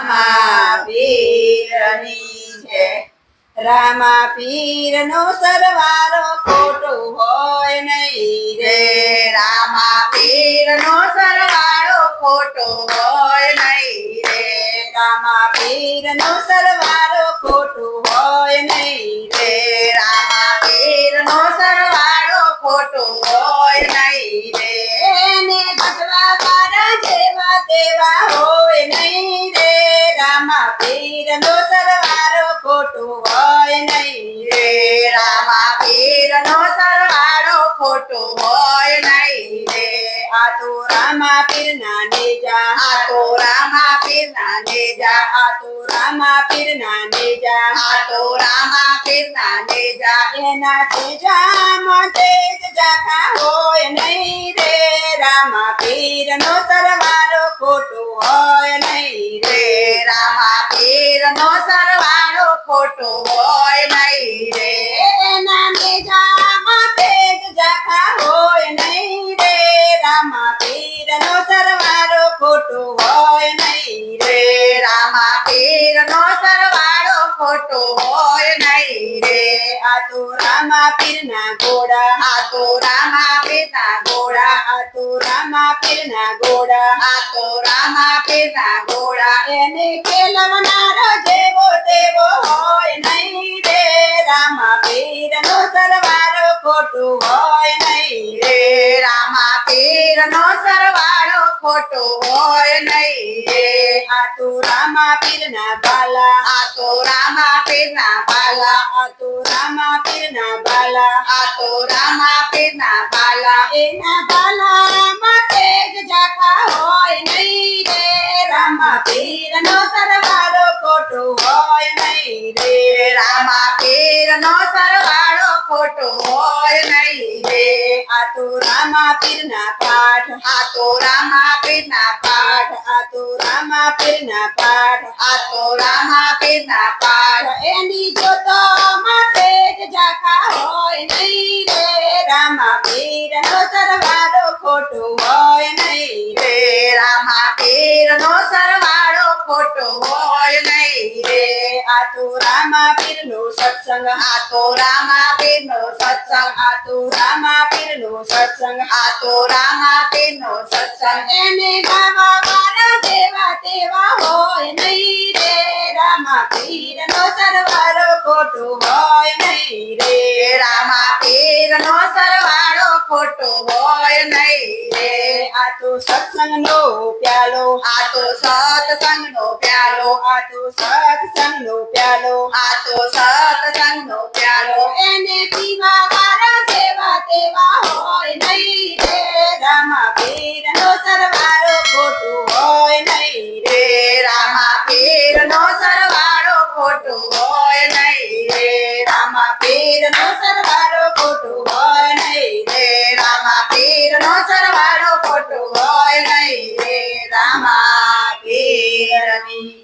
રામા પીરની છે. રામા સરવારો ખોટો હોય નહીં રે. રામા પીરનો સરવાળો ખોટો હોય નહીં રે. રામા પીરનો સરવારો ખોટો હોય નહીં રે. રે રામા પીરનો સરવાળો ખોટો હોય નહીં રે. ને ભગવા મારા જેવા રામા પીરનો સરવારો ખોટો હોય નહીં રે. રામા, પીરનો સરવારો ખોટો હોય નહીં રે. આ તો રામા પીરના નેજા આ તો રામા પીરના નેજા આ તો રામા પીરના નેજા આ તો રામા પીરના નેજા એના તેજામાં તેજ જાતા હોય નહીં રે. રામા, પીરનો સરવારો ખોટો હોય પીરનો સરવાળો ખોટો હોય નહીં રે. એના નેજામાં તેજ જાખા હોય નહીં રે. રામા પીરનો સરવાળો ખોટો હોય નહીં રે. રામા પીરનો સરવાળો ખોટો હોય નહીં રે. આ તો રામા પીરના ઘોડા, આ તો રામા પીરના ઘોડા આ તો રામા પીરના ઘોડા આ તો રામા પીરના ઘોડા એને ખેલવનારો જેવો તેવો હોય નહીં રે. રામા પીરનો સરવારો ખોટું હોય નહીં રે. રામા પીરનો સરવાળો ખોટો હોય નહીં રે. આ તો રામા પીરના બાલા, આ તો રામા પીરના બાલા, આ તો બાલા, આ રામા પીરના હોય નહીં રે. રામા પીરનો સરવાળો ખોટું હોય નહીં રે. રામા પીરનો સરવાળો ખોટો હોય નહીં રે. આ રામા પીરના પાઠ, આ રામા પીરના પાઠ, આ રામા પીરના પાઠ, આ રામા પીરના પાઠ. એની આ તો રામા પીરનો સત્સંગ આ તો રામા પીરનો સત્સંગ આ તો રામા પીરનો સત્સંગ આ તો રામા પીરનો સત્સંગ. એને ગાવા વાળા દેવા તેવા હોય નહીં રે રામા પીરનો સરવાળો ખોટું હોય નહીં રે. રે રામા પીરનો સરવાળો ખોટો હોય નહીં રે. આ તો સત્સંગનો પ્યાલો આ તો સત્સંગનો પ્યાલો આ તો સત્સંગનો પ્યાલો. આ તો સત્સંગનો પ્યાલો. એને પીવા વાળા જેવા તેવા હોય નહીં રે. રામા પીરનો સરવારો ખોટું હોય નહીં રે. રામા પીરનો સરવાળો ખોટો હોય નહીં રે. રામા પીરનો સરવારો ખોટું હોય નહીં રે રે. રામા પીરનો સરવાળો ખોટો હોય નહીં રે. રામા પીરની